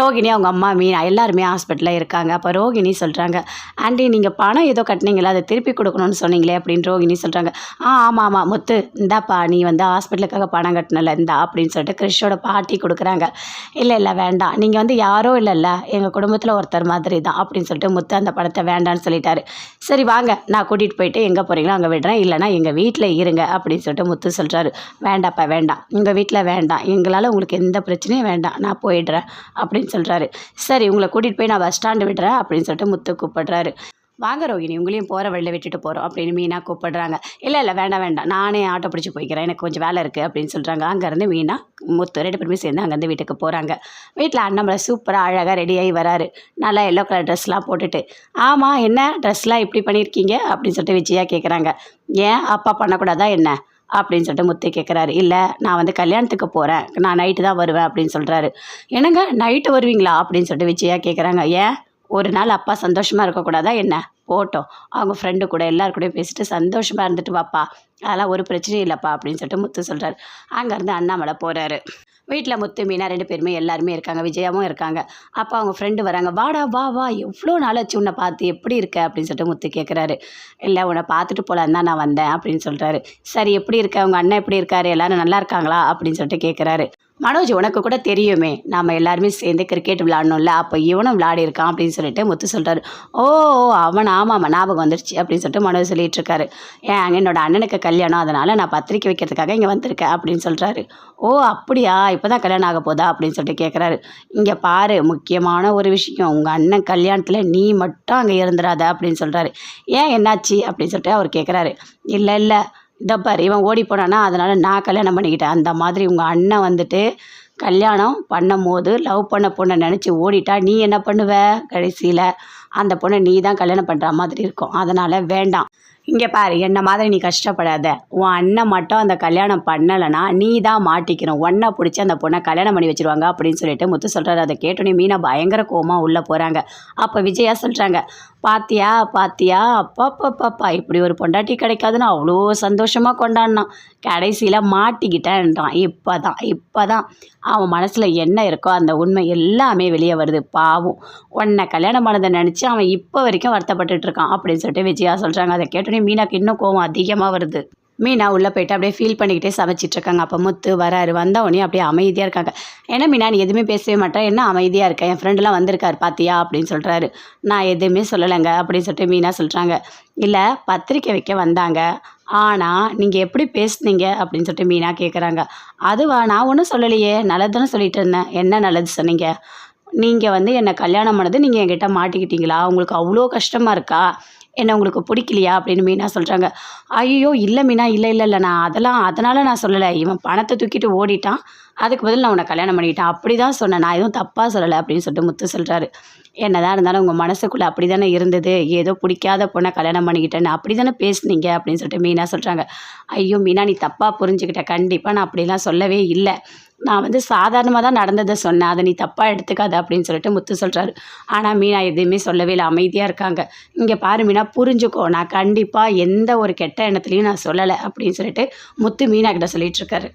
ரோகிணி அவங்க அம்மா மீனா எல்லாருமே ஹாஸ்பிட்டலில் இருக்காங்க. அப்போ ரோகிணி சொல்கிறாங்க ஆண்டி நீங்கள் பணம் ஏதோ கட்டினீங்களா அதை திருப்பி கொடுக்கணும்னு சொன்னீங்களே அப்படின்னு ரோகிணி சொல்கிறாங்க ஆ ஆமாம் ஆமாம் முத்து இந்தாப்பா நீ வந்து ஹாஸ்பிட்டலுக்காக பணம் கட்டினல இந்தா அப்படின்னு சொல்லிட்டு கிறிஷோட பாட்டி கொடுக்குறாங்க. இல்லை இல்லை வேண்டாம் நீங்கள் வந்து யாரோ இல்லைல்ல எங்கள் குடும்பத்தில் ஒருத்தர் மாதிரி தான் அப்படின்னு சொல்லிட்டு முத்து அந்த பணத்தை வேண்டான்னு சொல்லிட்டாரு. சரி வாங்க நான் கூட்டிகிட்டு போயிட்டு எங்கே போகிறீங்களோ அங்கே விடுறேன் இல்லைனா எங்கள் வீட்டில் இருங்க அப்படின்னு சொல்லிட்டு முத்து சொல்கிறாரு வேண்டாப்பா வேண்டாம் உங்கள் வீட்டில் வேண்டாம் எங்களால் உங்களுக்கு எந்த பிரச்சனையும் வேண்டாம் நான் போயிடுறேன் அப்படின்னு சொல்கிறாரு சரி உங்களை கூட்டிகிட்டு போய் நான் பஸ் ஸ்டாண்டு விடுறேன் அப்படின்னு சொல்லிட்டு முத்து கூப்பிடுறாரு. வாங்க ரோகிணி உங்களையும் போகிற வழியில் விட்டுட்டு போகிறோம் அப்படின்னு மீனா கூப்பிடுறாங்க. இல்லை இல்லை வேண்டாம் வேண்டாம். நானே ஆட்டோ பிடிச்சி போய்க்கிறேன். எனக்கு கொஞ்சம் வேலை இருக்குது அப்படின்னு சொல்கிறாங்க அங்கேருந்து மீனா முத்து ரெண்டு பேருமே சேர்ந்து அங்கேருந்து வீட்டுக்கு போகிறாங்க வீட்டில் அண்ணாமலை சூப்பராக அழகாக ரெடியாகி வராரு. நல்லா எல்லோ கலர் ட்ரெஸ்லாம் போட்டுட்டு ஆமாம் என்ன? ட்ரெஸ்லாம் இப்படி பண்ணியிருக்கீங்க அப்படின்னு சொல்லிட்டு விஜயா கேட்குறாங்க ஏன்? அப்பா பண்ணக்கூடாதா என்ன? அப்படின்னு சொல்லிட்டு முத்து கேட்குறாரு இல்லை நான் வந்து கல்யாணத்துக்கு போகிறேன் நான் நைட்டு தான் வருவேன் அப்படின்னு சொல்கிறாரு என்னங்க நைட்டு வருவீங்களா? அப்படின்னு சொல்லிட்டு விஜயா கேட்குறாங்க ஏன்? ஒரு நாள் அப்பா சந்தோஷமாக இருக்கக்கூடாதா என்ன? போட்டோம். அவங்க ஃப்ரெண்டு கூட எல்லாரு கூடயும் பேசிட்டு சந்தோஷமாக இருந்துட்டு வாப்பா அதெல்லாம் ஒரு பிரச்சனையும் இல்லைப்பா அப்படின்னு சொல்லிட்டு முத்து சொல்கிறாரு அங்கேருந்து அண்ணாமலை போகிறாரு வீட்டில் முத்து மீனா ரெண்டு பேருமே எல்லாருமே இருக்காங்க விஜயாவும் இருக்காங்க. அப்போ அவங்க ஃப்ரெண்டு வராங்க வாடா வா வா எவ்வளோ நாளாச்சு உன்னை பார்த்து எப்படி இருக்க? அப்படின்னு சொல்லிட்டு முத்து கேட்குறாரு இல்லை உன்னை பார்த்துட்டு போகலான்னு தான் நான் வந்தேன் அப்படின்னு சொல்கிறாரு சரி எப்படி இருக்க? உங்கள் அண்ணன் எப்படி இருக்காரு? எல்லாரும் நல்லா இருக்காங்களா? அப்படின்னு சொல்லிட்டு கேட்குறாரு மனோஜ் உனக்கு கூட தெரியுமே. நாம் எல்லாருமே சேர்ந்து கிரிக்கெட் விளாடணும்ல அப்போ இவனும் விளாடி இருக்கான் அப்படின்னு சொல்லிட்டு முத்து சொல்கிறாரு ஓ அவன் ஆமாம் ஞாபகம் வந்துருச்சு அப்படின்னு சொல்லிட்டு மனோஜ் சொல்லிட்டு இருக்காரு. ஏன் என்னோட அண்ணனுக்கு கல்யாணம் அதனால் நான் பத்திரிக்கை வைக்கிறதுக்காக இங்கே வந்திருக்கேன் அப்படின்னு சொல்கிறாரு ஓ அப்படியா? இப்போ தான் கல்யாணம் ஆக போதா? அப்படின்னு சொல்லிட்டு கேட்குறாரு இங்கே பாரு முக்கியமான ஒரு விஷயம். உங்கள் அண்ணன் கல்யாணத்தில் நீ மட்டும் அங்கே இருந்துடாத அப்படின்னு சொல்கிறாரு ஏன் என்னாச்சு? அப்படின்னு சொல்லிட்டு அவர் கேட்குறாரு இல்லை இல்லை இதப்பார் இவன் ஓடி போனானா அதனால் நான் கல்யாணம் பண்ணிக்கிட்டேன். அந்த மாதிரி உங்கள் அண்ணன் வந்துட்டு கல்யாணம் பண்ணும் போது லவ் பண்ண பொண்ணை நினச்சி ஓடிட்டா நீ என்ன பண்ணுவ? கடைசியில் அந்த பொண்ணை நீ தான் கல்யாணம் பண்ணுற மாதிரி இருக்கும். அதனால் வேண்டாம். இங்கே பாரு என்ன மாதிரி நீ கஷ்டப்படாத. உன் அண்ணன் மட்டும் அந்த கல்யாணம் பண்ணலைன்னா நீ தான் மாட்டிக்கணும். ஒன்றா பிடிச்சி அந்த பொண்ணை கல்யாணம் பண்ணி வச்சுருவாங்க அப்படின்னு சொல்லிட்டு முத்து சொல்கிறாரு அதை கேட்டோன்னே மீனா பயங்கர கோமாக உள்ளே போகிறாங்க அப்போ விஜயா சொல்கிறாங்க பாத்தியா பாத்தியா? அப்பாப்பாப்பாப்பா பாப்பா இப்படி ஒரு பொண்டாட்டி கிடைக்காதுன்னு அவ்வளோ சந்தோஷமாக கொண்டாடினான். கடைசியில் மாட்டிக்கிட்டேன்றான். இப்போ தான் இப்போ தான் அவன் மனசில் என்ன இருக்கோ அந்த உண்மை எல்லாமே வெளியே வருது. பாவம். உன்னை கல்யாணம் பண்ணதை நினச்சி அவன் இப்போ வரைக்கும் வருத்தப்பட்டுட்ருக்கான் அப்படின்னு சொல்லிட்டு விஜயா சொல்கிறாங்க அதை கேட்டோன்னே மீனாக்கு இன்னும் கோவம் அதிகமாக வருது. மீனா உள்ளே போயிட்டு அப்படியே ஃபீல் பண்ணிக்கிட்டே சமைச்சிட்ருக்காங்க. அப்போ முத்து வராரு. வந்த உடனே அப்படியே அமைதியாக இருக்காங்க. ஏன்னா மீனா நீ எதுவுமே பேசவே மாட்டேன் என்ன அமைதியாக இருக்கேன் என் ஃப்ரெண்டெலாம் வந்திருக்காரு பார்த்தியா அப்படின்னு சொல்கிறாரு நான் எதுவுமே சொல்லலைங்க அப்படின்னு சொல்லிட்டு மீனா சொல்கிறாங்க இல்லை பத்திரிக்கை வைக்க வந்தாங்க. ஆனால் நீங்கள் எப்படி பேசுனீங்க? அப்படின்னு சொல்லிட்டு மீனா கேட்குறாங்க அதுவா? நான் ஒன்றும் சொல்லலையே. நல்லதுன்னு சொல்லிட்டு இருந்தேன். என்ன நல்லது சொன்னீங்க? நீங்கள் வந்து என்னை கல்யாணம் பண்ணது நீங்கள் என்கிட்ட மாட்டிக்கிட்டீங்களா? உங்களுக்கு அவ்வளோ கஷ்டமாக இருக்கா? என்ன உங்களுக்கு பிடிக்கலையா அப்படின்னு மீனா சொல்கிறாங்க ஐயோ இல்லை மீனா இல்லை இல்லை இல்லை நான் அதெல்லாம் அதனால் நான் சொல்லலை. இவன் பணத்தை தூக்கிட்டு ஓடிட்டான். அதுக்கு பதில் நான் உன்னை கல்யாணம் பண்ணிக்கிட்டேன் அப்படி தான் சொன்னேன். நான் எதுவும் தப்பாக சொல்லலை அப்படின்னு சொல்லிட்டு முத்து சொல்கிறாரு என்னதான் இருந்தாலும் உங்கள் மனசுக்குள்ளே அப்படி தானே இருந்தது. ஏதோ பிடிக்காத பொண்ணை கல்யாணம் பண்ணிக்கிட்டேன்னு அப்படி தானே பேசுனீங்க அப்படின்னு சொல்லிட்டு மீனா சொல்கிறாங்க ஐயோ மீனா நீ தப்பாக புரிஞ்சுக்கிட்ட. கண்டிப்பாக நான் அப்படிலாம் சொல்லவே இல்லை. நான் வந்து சாதாரணமாக தான் நடந்ததை சொன்னேன். அதை நீ தப்பாக எடுத்துக்காத அப்படின்னு சொல்லிட்டு முத்து சொல்கிறாரு ஆனால் மீனா எதுவுமே சொல்லவே இல்லை. அமைதியாக இருக்காங்க. இங்கே பாரு மீனா புரிஞ்சுக்கோ. நான் கண்டிப்பாக எந்த ஒரு கெட்ட எண்ணத்துலையும் நான் சொல்லலை அப்படின்னு சொல்லிட்டு முத்து மீனா கிட்ட சொல்லிட்டு இருக்காரு.